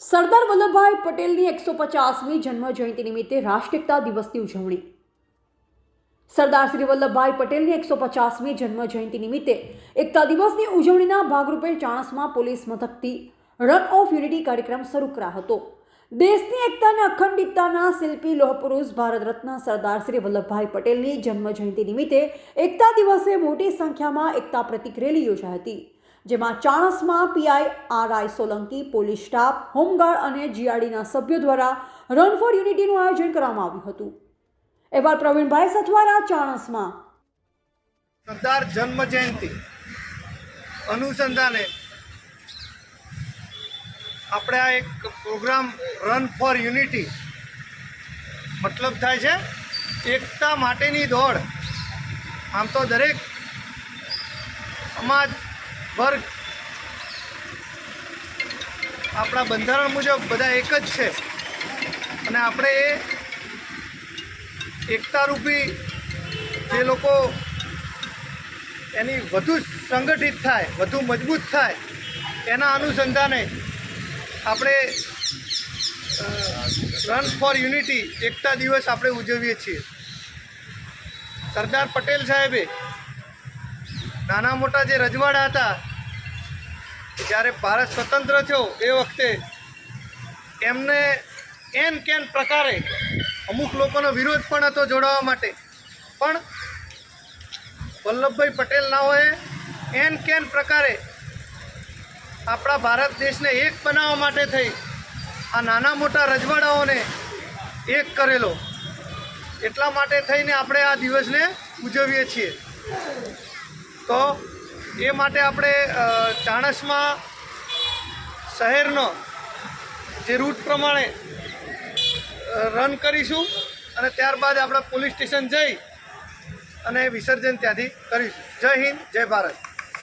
સરદાર વલ્લભભાઈ પટેલની એકસો પચાસમી જન્મ જયંતિ નિમિત્તે રાષ્ટ્રીય દિવસની ઉજવણી. સરદાર શ્રી વલ્લભભાઈ પટેલની એકસો પચાસમી જન્મ જયંતિ નિમિત્તે એકતા દિવસની ઉજવણીના ભાગરૂપે ચાણસમાં પોલીસ મથકથી રન ઓફ યુનિટી કાર્યક્રમ શરૂ કરાયો હતો. દેશની એકતા અને અખંડિતતાના શિલ્પી લોહપુરુષ ભારત રત્ન સરદાર શ્રી વલ્લભભાઈ પટેલની જન્મ જયંતિ નિમિત્તે એકતા દિવસે મોટી સંખ્યામાં એકતા પ્રતિક રેલી યોજાઈ હતી. જેમાં Chanasma PI R I Solanki, police staff, home guard અને જીઆરડીના સભ્યો દ્વારા રન ફોર યુનિટીનું આયોજન કરવામાં આવ્યું હતું. એવા પ્રવીણભાઈ સથવારા ચાણસમાં. સરદાર જન્મ જયંતિ અનુસંધાને આપણે આ એક પ્રોગ્રામ રન ફોર યુનિટી મતલબ થાય છે એકતા માટેની દોડ. આમ તો દરેક સમાજ વર્ગ. આપણા બંધારણ મુજબ બધા એક જ છે. અને આપણે એ એકતારૂપી જે લોકો એની વધુ સંગઠિત થાય, વધુ મજબૂત થાય, એના અનુસંધાને આપણે રન ફોર યુનિટી એકતા દિવસ આપણે ઉજવીએ છીએ. સરદાર પટેલ સાહેબે નાના મોટા જે રજવાડા હતા જ્યારે ભારત સ્વતંત્ર થયો એ વખતે એમને એન કેન પ્રકારે અમુક લોકોનો વિરોધ પણ હતો જોડાવા માટે. પણ વલ્લભભાઈ પટેલનાઓએ એન કેન પ્રકારે આપણા ભારત દેશને એક બનાવવા માટે થઈ આ નાના મોટા રજવાડાઓને એક કરેલો. એટલા માટે થઈને આપણે આ દિવસને ઉજવીએ છીએ. તો એ માટે આપણે ચાણસમાં શહેરનો જે રૂટ પ્રમાણે રન કરીશું અને ત્યારબાદ આપણે પોલીસ સ્ટેશન જઈ અને વિસર્જન ત્યાંથી કરીશું. જય હિન્દ, જય ભારત.